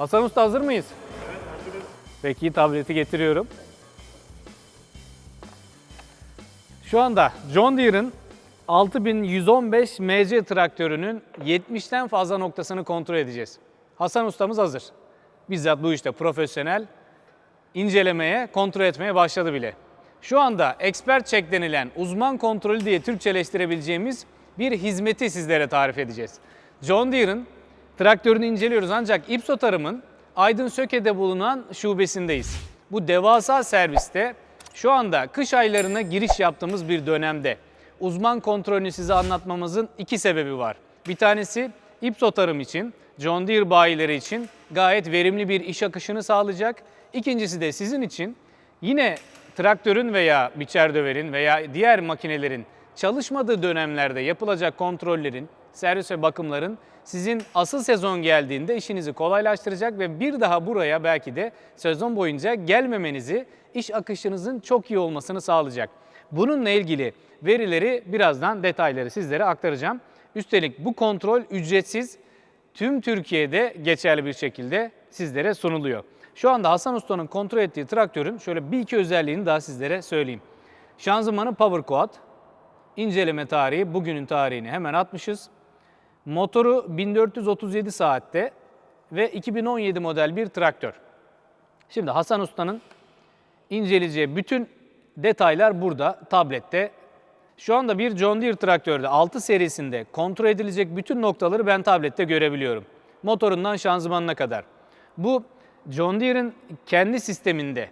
Hasan Usta hazır mıyız? Evet hazırız. Peki tableti getiriyorum. Şu anda John Deere'ın 6115 MC traktörünün 70'ten fazla noktasını kontrol edeceğiz. Hasan ustamız hazır. Bizzat bu işte profesyonel incelemeye, kontrol etmeye başladı bile. Şu anda expert check denilen uzman kontrolü diye Türkçeleştirebileceğimiz bir hizmeti sizlere tarif edeceğiz. John Deere'ın traktörünü inceliyoruz ancak İpso Tarım'ın Aydın Söke'de bulunan şubesindeyiz. Bu devasa serviste şu anda kış aylarına giriş yaptığımız bir dönemde uzman kontrolünü size anlatmamızın iki sebebi var. Bir tanesi İpso Tarım için, John Deere bayileri için gayet verimli bir iş akışını sağlayacak. İkincisi de sizin için yine traktörün veya biçer döverin veya diğer makinelerin çalışmadığı dönemlerde yapılacak kontrollerin, servis ve bakımların sizin asıl sezon geldiğinde işinizi kolaylaştıracak ve bir daha buraya belki de sezon boyunca gelmemenizi, iş akışınızın çok iyi olmasını sağlayacak. Bununla ilgili verileri birazdan detayları sizlere aktaracağım. Üstelik bu kontrol ücretsiz tüm Türkiye'de geçerli bir şekilde sizlere sunuluyor. Şu anda Hasan Usta'nın kontrol ettiği traktörün şöyle bir iki özelliğini daha sizlere söyleyeyim. Şanzımanı Power Quad, inceleme tarihi bugünün tarihini hemen atmışız. Motoru 1437 saatte ve 2017 model bir traktör. Şimdi Hasan Usta'nın inceleyeceği bütün detaylar burada tablette. Şu anda bir John Deere traktörde 6 serisinde kontrol edilecek bütün noktaları ben tablette görebiliyorum. Motorundan şanzımanına kadar. Bu John Deere'in kendi sisteminde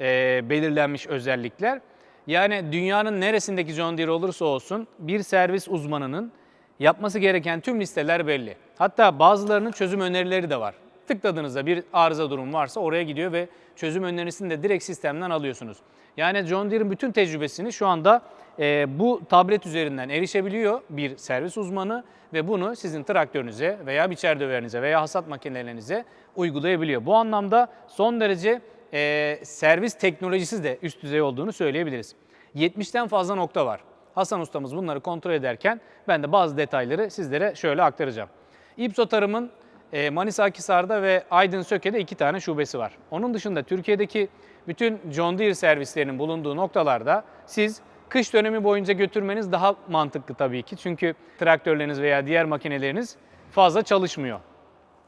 e, belirlenmiş özellikler. Yani dünyanın neresindeki John Deere olursa olsun bir servis uzmanının yapması gereken tüm listeler belli. Hatta bazılarının çözüm önerileri de var. Tıkladığınızda bir arıza durum varsa oraya gidiyor ve çözüm önerisini de direkt sistemden alıyorsunuz. Yani John Deere'in bütün tecrübesini şu anda e, bu tablet üzerinden erişebiliyor bir servis uzmanı ve bunu sizin traktörünüze veya biçer döverinize veya hasat makinelerinize uygulayabiliyor. Bu anlamda son derece e, servis teknolojisi de üst düzey olduğunu söyleyebiliriz. 70'ten fazla nokta var. Hasan ustamız bunları kontrol ederken ben de bazı detayları sizlere şöyle aktaracağım. İpso Tarım'ın e, Manisa Akhisar'da ve Aydın Söke'de iki tane şubesi var. Onun dışında Türkiye'deki bütün John Deere servislerinin bulunduğu noktalarda siz kış dönemi boyunca götürmeniz daha mantıklı tabii ki. Çünkü traktörleriniz veya diğer makineleriniz fazla çalışmıyor.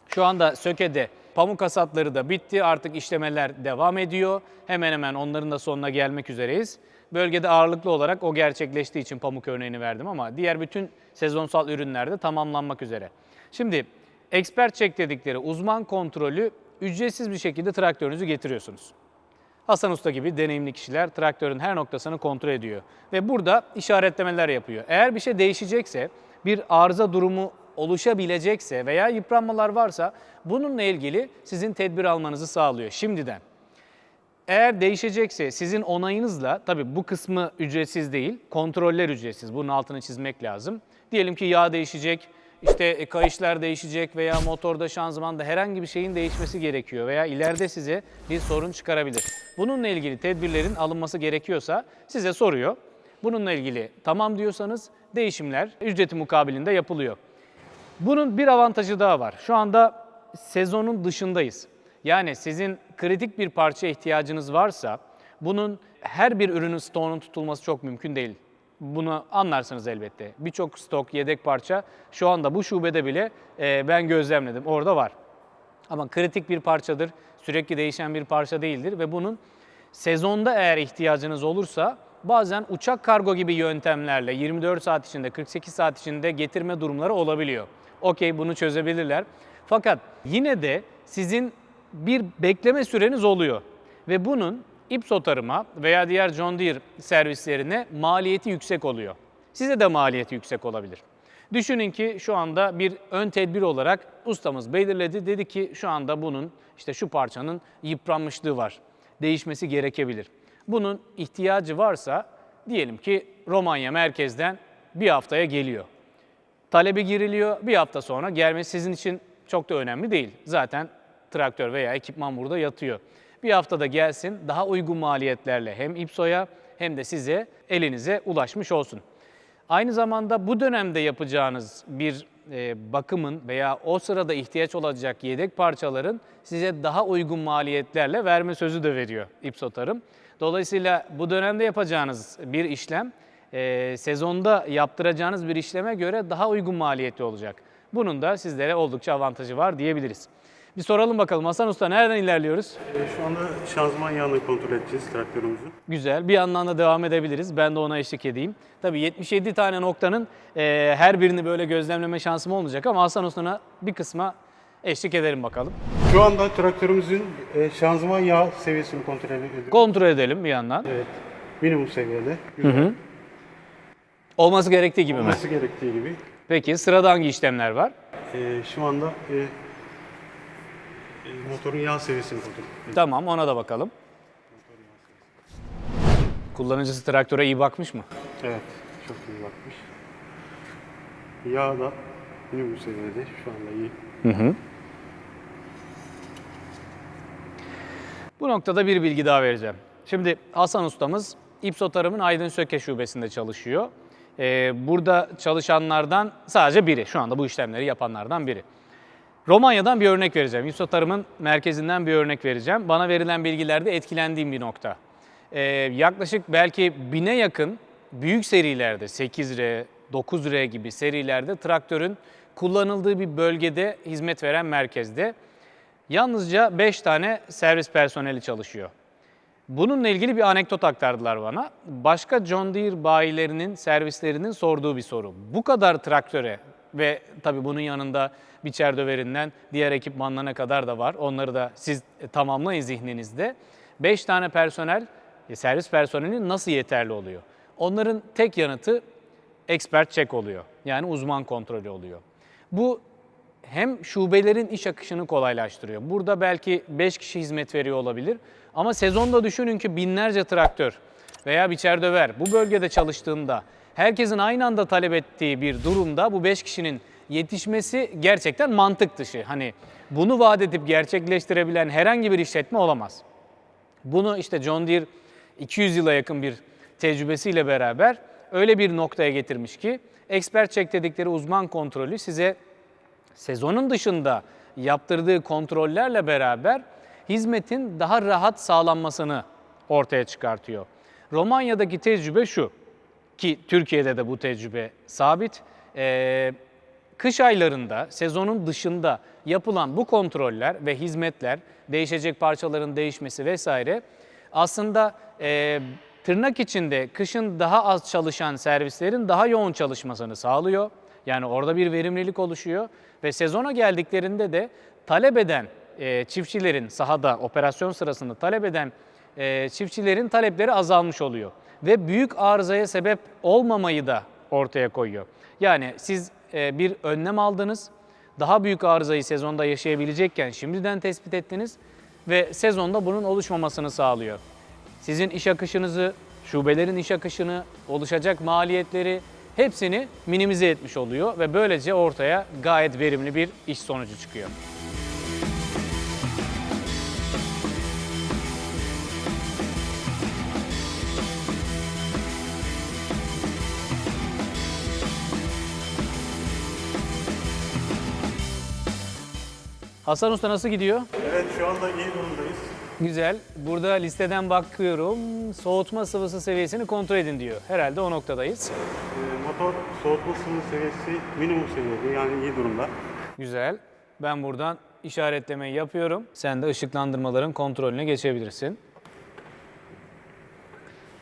Şu anda Söke'de pamuk hasatları da bitti. Artık işlemeler devam ediyor. Hemen hemen onların da sonuna gelmek üzereyiz. Bölgede ağırlıklı olarak o gerçekleştiği için pamuk örneğini verdim ama diğer bütün sezonsal ürünler de tamamlanmak üzere. Şimdi expert check dedikleri uzman kontrolü ücretsiz bir şekilde traktörünüzü getiriyorsunuz. Hasan Usta gibi deneyimli kişiler traktörün her noktasını kontrol ediyor. Ve burada işaretlemeler yapıyor. Eğer bir şey değişecekse, bir arıza durumu oluşabilecekse veya yıpranmalar varsa bununla ilgili sizin tedbir almanızı sağlıyor şimdiden. Eğer değişecekse sizin onayınızla, tabii bu kısmı ücretsiz değil, kontroller ücretsiz. Bunun altını çizmek lazım. Diyelim ki yağ değişecek, işte e, kayışlar değişecek veya motorda şanzımanda herhangi bir şeyin değişmesi gerekiyor veya ileride size bir sorun çıkarabilir. Bununla ilgili tedbirlerin alınması gerekiyorsa size soruyor. Bununla ilgili tamam diyorsanız değişimler ücreti mukabilinde yapılıyor. Bunun bir avantajı daha var. Şu anda sezonun dışındayız. Yani sizin kritik bir parça ihtiyacınız varsa bunun her bir ürünün stoğunun tutulması çok mümkün değil. Bunu anlarsınız elbette. Birçok stok, yedek parça şu anda bu şubede bile e, ben gözlemledim. Orada var. Ama kritik bir parçadır, sürekli değişen bir parça değildir ve bunun sezonda eğer ihtiyacınız olursa bazen uçak kargo gibi yöntemlerle 24 saat içinde, 48 saat içinde getirme durumları olabiliyor. Okey bunu çözebilirler. Fakat yine de sizin bir bekleme süreniz oluyor. Ve bunun Ipso tarıma veya diğer John Deere servislerine maliyeti yüksek oluyor. Size de maliyeti yüksek olabilir. Düşünün ki şu anda bir ön tedbir olarak ustamız belirledi. Dedi ki şu anda bunun işte şu parçanın yıpranmışlığı var. Değişmesi gerekebilir. Bunun ihtiyacı varsa diyelim ki Romanya merkezden bir haftaya geliyor. Talebi giriliyor. Bir hafta sonra gelmesi sizin için çok da önemli değil. Zaten traktör veya ekipman burada yatıyor. Bir haftada gelsin daha uygun maliyetlerle hem İPSO'ya hem de size elinize ulaşmış olsun. Aynı zamanda bu dönemde yapacağınız bir e, bakımın veya o sırada ihtiyaç olacak yedek parçaların size daha uygun maliyetlerle verme sözü de veriyor İpso Tarım. Dolayısıyla bu dönemde yapacağınız bir işlem e, sezonda yaptıracağınız bir işleme göre daha uygun maliyetli olacak. Bunun da sizlere oldukça avantajı var diyebiliriz. Bir soralım bakalım Hasan Usta nereden ilerliyoruz? E, Şu anda şanzıman yağını kontrol edeceğiz traktörümüzün. Güzel. Bir yandan da devam edebiliriz. Ben de ona eşlik edeyim. Tabii 77 tane noktanın e, her birini böyle gözlemleme şansım olmayacak ama Hasan Usta'na bir kısma eşlik edelim bakalım. Şu anda traktörümüzün e, şanzıman yağ seviyesini kontrol ediyoruz. Kontrol edelim bir yandan. Evet. Minimum seviyede. Güzel. Olması gerektiği gibi mi? Olması gerektiği gibi. Peki sırada hangi işlemler var? E, şu anda e, motorun yağ seviyesini kontrol ediyoruz. Tamam ona da bakalım. Kullanıcısı traktöre iyi bakmış mı? Evet. Çok iyi bakmış. Yağ da minimum seviyede. Şu anda iyi. Bu noktada bir bilgi daha vereceğim. Şimdi Hasan ustamız İpso Tarım'ın Aydın Söke şubesinde çalışıyor. Ee, burada çalışanlardan sadece biri, şu anda bu işlemleri yapanlardan biri. Romanya'dan bir örnek vereceğim. İpso Tarım'ın merkezinden bir örnek vereceğim. Bana verilen bilgilerde etkilendiğim bir nokta. Ee, yaklaşık belki bine yakın büyük serilerde 8R, 9R gibi serilerde traktörün kullanıldığı bir bölgede hizmet veren merkezde Yalnızca 5 tane servis personeli çalışıyor. Bununla ilgili bir anekdot aktardılar bana. Başka John Deere bayilerinin, servislerinin sorduğu bir soru. Bu kadar traktöre ve tabii bunun yanında biçer döverinden diğer ekipmanlarına kadar da var. Onları da siz tamamlayın zihninizde. 5 tane personel, e, servis personeli nasıl yeterli oluyor? Onların tek yanıtı expert check oluyor. Yani uzman kontrolü oluyor. Bu hem şubelerin iş akışını kolaylaştırıyor. Burada belki 5 kişi hizmet veriyor olabilir ama sezonda düşünün ki binlerce traktör veya biçer döver bu bölgede çalıştığında herkesin aynı anda talep ettiği bir durumda bu 5 kişinin yetişmesi gerçekten mantık dışı. Hani bunu vaat edip gerçekleştirebilen herhangi bir işletme olamaz. Bunu işte John Deere 200 yıla yakın bir tecrübesiyle beraber öyle bir noktaya getirmiş ki expert check dedikleri uzman kontrolü size sezonun dışında yaptırdığı kontrollerle beraber hizmetin daha rahat sağlanmasını ortaya çıkartıyor. Romanya'daki tecrübe şu ki Türkiye'de de bu tecrübe sabit. Ee, kış aylarında, sezonun dışında yapılan bu kontroller ve hizmetler, değişecek parçaların değişmesi vesaire aslında e, tırnak içinde kışın daha az çalışan servislerin daha yoğun çalışmasını sağlıyor. Yani orada bir verimlilik oluşuyor ve sezona geldiklerinde de talep eden e, çiftçilerin sahada operasyon sırasında talep eden e, çiftçilerin talepleri azalmış oluyor. Ve büyük arızaya sebep olmamayı da ortaya koyuyor. Yani siz e, bir önlem aldınız, daha büyük arızayı sezonda yaşayabilecekken şimdiden tespit ettiniz ve sezonda bunun oluşmamasını sağlıyor. Sizin iş akışınızı, şubelerin iş akışını, oluşacak maliyetleri hepsini minimize etmiş oluyor ve böylece ortaya gayet verimli bir iş sonucu çıkıyor. Hasan Usta nasıl gidiyor? Evet şu anda iyi durumdayız. Güzel. Burada listeden bakıyorum. Soğutma sıvısı seviyesini kontrol edin diyor. Herhalde o noktadayız. E, motor soğutma sıvı seviyesi minimum seviyede yani iyi durumda. Güzel. Ben buradan işaretlemeyi yapıyorum. Sen de ışıklandırmaların kontrolüne geçebilirsin.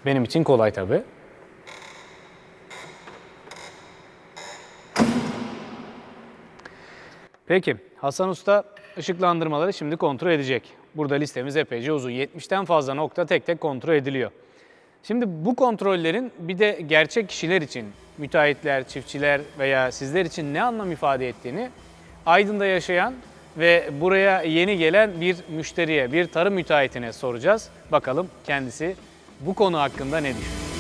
Benim için kolay tabii. Peki Hasan Usta ışıklandırmaları şimdi kontrol edecek. Burada listemiz epeyce uzun. 70'ten fazla nokta tek tek kontrol ediliyor. Şimdi bu kontrollerin bir de gerçek kişiler için, müteahhitler, çiftçiler veya sizler için ne anlam ifade ettiğini Aydın'da yaşayan ve buraya yeni gelen bir müşteriye, bir tarım müteahhitine soracağız. Bakalım kendisi bu konu hakkında ne düşünüyor?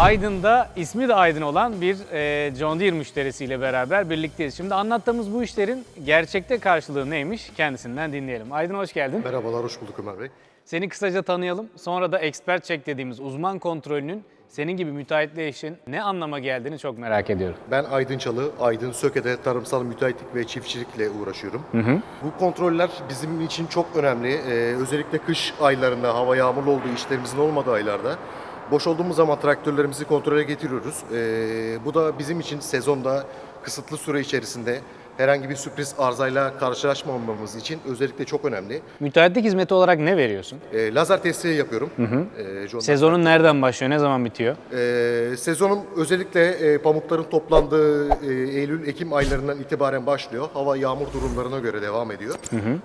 Aydın'da ismi de Aydın olan bir e, John Deere müşterisiyle beraber birlikteyiz. Şimdi anlattığımız bu işlerin gerçekte karşılığı neymiş kendisinden dinleyelim. Aydın hoş geldin. Merhabalar, hoş bulduk Ömer Bey. Seni kısaca tanıyalım. Sonra da expert check dediğimiz uzman kontrolünün senin gibi müteahhitle işin ne anlama geldiğini çok merak ediyorum. Ben Aydın Çalı, Aydın Söke'de tarımsal müteahhitlik ve çiftçilikle uğraşıyorum. Bu kontroller bizim için çok önemli. Ee, özellikle kış aylarında, hava yağmurlu olduğu, işlerimizin olmadığı aylarda boş olduğumuz zaman traktörlerimizi kontrole getiriyoruz. Ee, bu da bizim için sezonda kısıtlı süre içerisinde herhangi bir sürpriz arzayla karşılaşmamamız için özellikle çok önemli. Müteahhitlik hizmeti olarak ne veriyorsun? Ee, lazer testi yapıyorum. Ee, John Sezonun nereden başlıyor, ne zaman bitiyor? Ee, sezonun özellikle e, pamukların toplandığı e, Eylül-Ekim aylarından itibaren başlıyor. Hava yağmur durumlarına göre devam ediyor.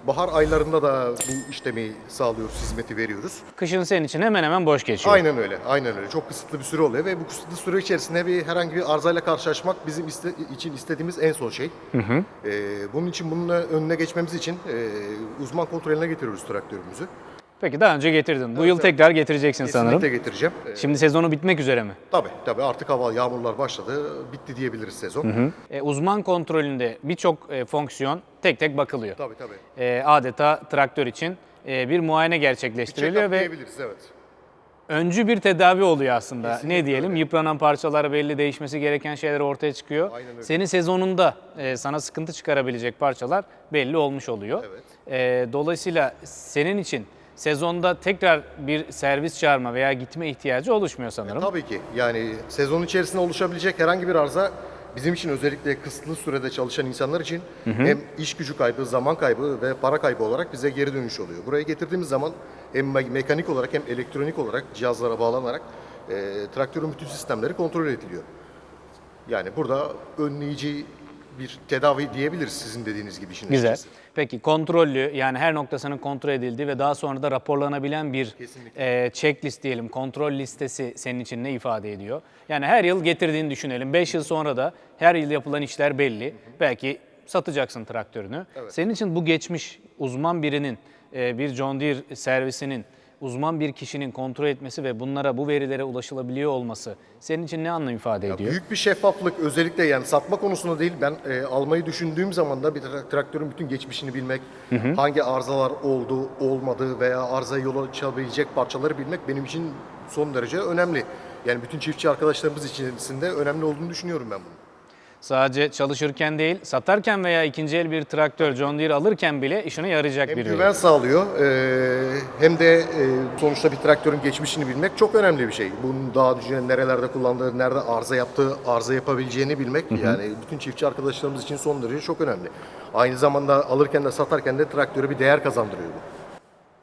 Bahar aylarında da bu işlemi sağlıyoruz, hizmeti veriyoruz. Kışın senin için hemen hemen boş geçiyor. Aynen öyle, aynen öyle. Çok kısıtlı bir süre oluyor ve bu kısıtlı süre içerisinde bir herhangi bir arzayla karşılaşmak bizim iste- için istediğimiz en son şey. Ee, bunun için bunun önüne geçmemiz için e, uzman kontrolüne getiriyoruz traktörümüzü. Peki daha önce getirdin. Bu yıl tekrar getireceksin Kesinlikle sanırım. getireceğim. Ee, Şimdi sezonu bitmek üzere mi? tabii tabii artık hava yağmurlar başladı, bitti diyebiliriz sezon. E, uzman kontrolünde birçok e, fonksiyon tek tek bakılıyor. Tabii tabii. E, adeta traktör için e, bir muayene gerçekleştiriliyor Check-up ve diyebiliriz evet. Öncü bir tedavi oluyor aslında. Kesinlikle ne diyelim? öyle. Yıpranan parçalar belli, değişmesi gereken şeyler ortaya çıkıyor. Aynen öyle. Senin sezonunda e, sana sıkıntı çıkarabilecek parçalar belli olmuş oluyor. Evet. E, dolayısıyla senin için sezonda tekrar bir servis çağırma veya gitme ihtiyacı oluşmuyor sanırım. Tabii ki. Yani sezon içerisinde oluşabilecek herhangi bir arıza bizim için özellikle kısıtlı sürede çalışan insanlar için hem iş gücü kaybı, zaman kaybı ve para kaybı olarak bize geri dönüş oluyor. Buraya getirdiğimiz zaman hem me- mekanik olarak hem elektronik olarak cihazlara bağlanarak e, traktörün bütün sistemleri kontrol ediliyor. Yani burada önleyici bir tedavi diyebiliriz sizin dediğiniz gibi işin Güzel. açıkçası. Peki kontrollü yani her noktasının kontrol edildiği ve daha sonra da raporlanabilen bir Kesinlikle. e, checklist diyelim, kontrol listesi senin için ne ifade ediyor? Yani her yıl getirdiğini düşünelim. 5 yıl sonra da her yıl yapılan işler belli. Belki satacaksın traktörünü. Senin için bu geçmiş uzman birinin, e, bir John Deere servisinin, uzman bir kişinin kontrol etmesi ve bunlara bu verilere ulaşılabiliyor olması senin için ne anlam ifade ediyor? Büyük bir şeffaflık özellikle yani satma konusunda değil ben e, almayı düşündüğüm zaman da bir tra- traktörün bütün geçmişini bilmek, hangi arızalar oldu, olmadı veya arızaya yol açabilecek parçaları bilmek benim için son derece önemli. Yani bütün çiftçi arkadaşlarımız için de önemli olduğunu düşünüyorum ben bunu. Sadece çalışırken değil, satarken veya ikinci el bir traktör John Deere alırken bile işine yarayacak Hem bir güven veri. sağlıyor e, hem de e, sonuçta bir traktörün geçmişini bilmek çok önemli bir şey. Bunun daha önce nerelerde kullandığı, nerede arıza yaptığı, arıza yapabileceğini bilmek yani bütün çiftçi arkadaşlarımız için son derece çok önemli. Aynı zamanda alırken de satarken de traktöre bir değer kazandırıyor bu.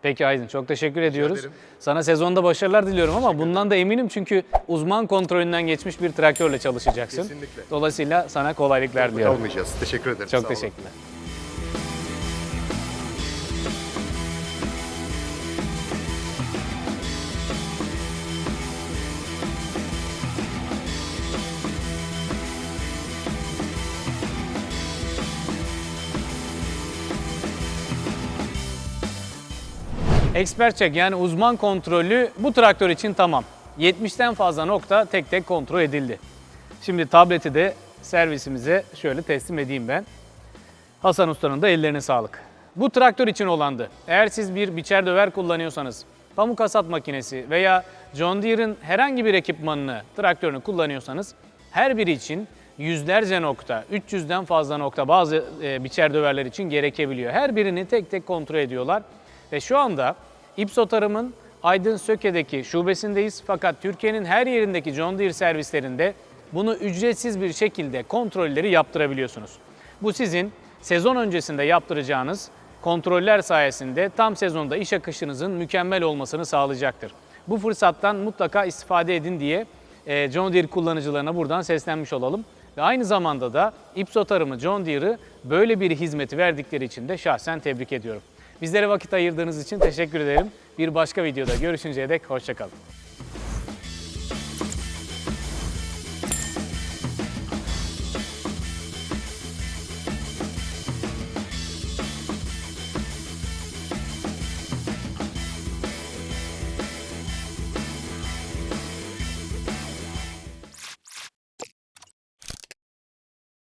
Peki Aydın çok teşekkür ediyoruz. ederim. Sana sezonda başarılar diliyorum ama bundan da eminim çünkü uzman kontrolünden geçmiş bir traktörle çalışacaksın. Kesinlikle. Dolayısıyla sana kolaylıklar diliyorum. Kalmayacağız. Teşekkür ederim. Çok Sağ olun. teşekkürler. Expert check yani uzman kontrolü bu traktör için tamam. 70'ten fazla nokta tek tek kontrol edildi. Şimdi tableti de servisimize şöyle teslim edeyim ben. Hasan Usta'nın da ellerine sağlık. Bu traktör için olandı. Eğer siz bir biçer döver kullanıyorsanız, pamuk hasat makinesi veya John Deere'ın herhangi bir ekipmanını, traktörünü kullanıyorsanız her biri için yüzlerce nokta, 300'den fazla nokta bazı e, biçer döverler için gerekebiliyor. Her birini tek tek kontrol ediyorlar ve şu anda İpso Tarım'ın Aydın Söke'deki şubesindeyiz fakat Türkiye'nin her yerindeki John Deere servislerinde bunu ücretsiz bir şekilde kontrolleri yaptırabiliyorsunuz. Bu sizin sezon öncesinde yaptıracağınız kontroller sayesinde tam sezonda iş akışınızın mükemmel olmasını sağlayacaktır. Bu fırsattan mutlaka istifade edin diye e, John Deere kullanıcılarına buradan seslenmiş olalım. Ve aynı zamanda da İpso Tarımı John Deere'ı böyle bir hizmeti verdikleri için de şahsen tebrik ediyorum. Bizlere vakit ayırdığınız için teşekkür ederim. Bir başka videoda görüşünceye dek hoşçakalın.